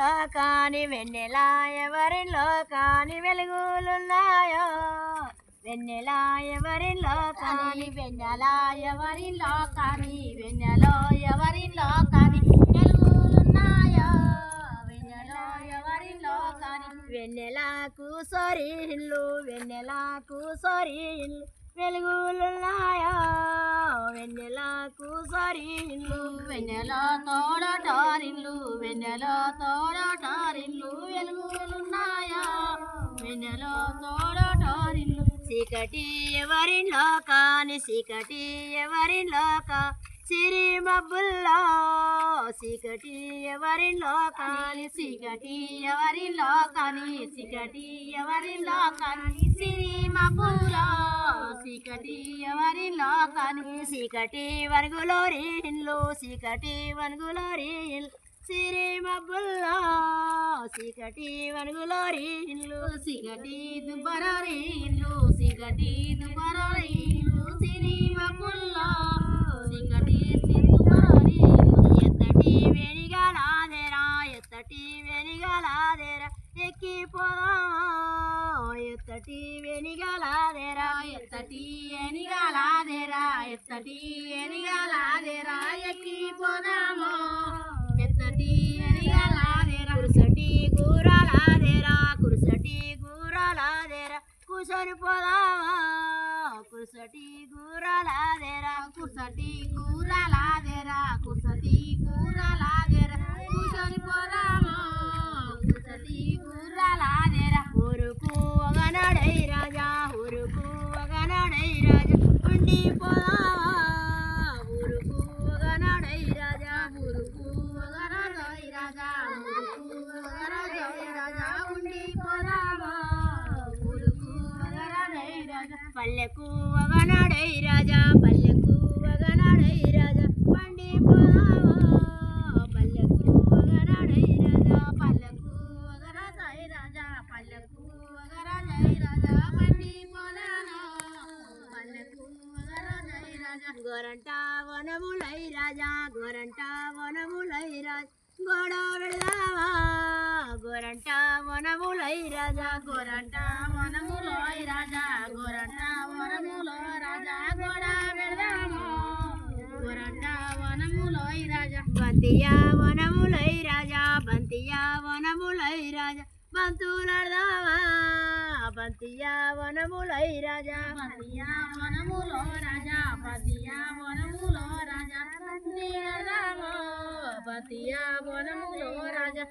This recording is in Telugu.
ఎవరిలో కాని వెన్నెల ఎవరిలో కాని వెలుగులున్నాయో. వెన్నెలాయ ఎవరిలో కాని వెన్నెల ఎవరిలో కానీ వెన్నెలో ఎవరిలో కానీ వెలుగులున్నాయో. వెన్నెలో ఎవరిలో కానీ వెన్నెలకు వెన్నెలాకు సొరి సొరిల్లు వెలుగులున్నాయో. వెన్నెలకు సొరిల్లు వెన్నెలో తోడటో వెన్నెలు వెన్నెలో తోడటారిల్లు వెలుగులున్నాయో వెన్నెలో తోడటారిల్లు. చీకటి ఎవరిలో కాని చీకటి ఎవరిలో కా? సిరి మబ్బుల్లో. చీకటి ఎవరిలో కాని చీకటి ఎవరిలో కాని చీకటి ఎవరిలో కాని సిరి మబ్బుల్లో. చీకటి ఎవరిలో కాని చీకటి వరుగులో రీన్లు చీకటి వరుగులో రీన్లు సిరి మబ్బుల్లో చీకటి వరుగులో రీన్లు సిగటి దుబ్బరీలు సిగటి దుబ్బరీలు సినిమా పుల్లో సిగటి దుబ్బరీలు ఎత్తటి వెనిగలాదేరా ఎత్తటి వెనిగలాదేరా ఎక్కిపోదామా ఎత్తటి వెనిగలాదేరా ఎత్తటి ఎనిగలాదేరా ఎత్తటి ఎనిగలాదేరా ఎక్కిపోదామో కూసని పోదామా? కురుసటి గూరలాదెరా కుసటి కూరలాదేరా కుసటి కూరలాదేరా కూసని పోదామో కుసటి కూరలాదేరా ఊరుకు ఒకనాడై రాజా ఊరుకు ఒకనాడై రాజా ఉండి పోదామా ఊరుకు ఒకనాడై రాజా ఊరుకు వగరదోయ్ రాజా ఊరుకు వగరదోయ్ రాజా ఉండి పోదామో ఊరుకు వగరదోయ్ రాజా పల్లెకు ఒకనాడై రాజా పల్లెకు ఒకనాడై రాజా పండి పల్లెకు ఒకనాడై రాజా పల్లెకు వగరదోయ్ రాజా పల్లెకు వగరదోయ్ రాజా పండి పల్లెకు వగరదోయ్ రాజా గోరంట వనములై రాజా గోరంట వనములై రాజా. గోడ వెళదావా గోరంట వనములై రాజా గోరంట వనములోయ్ రాజా గోరంట వనములో రాజా గోడ గోరంట రాజా బంతియా వనములై రాజా బంతియా వనములై రాజా బంతులాడదావా? బంతియా వనములై రాజా బంతియా వనములో రాజా బంతియా వనము రాజా పతియా వనములో రాజా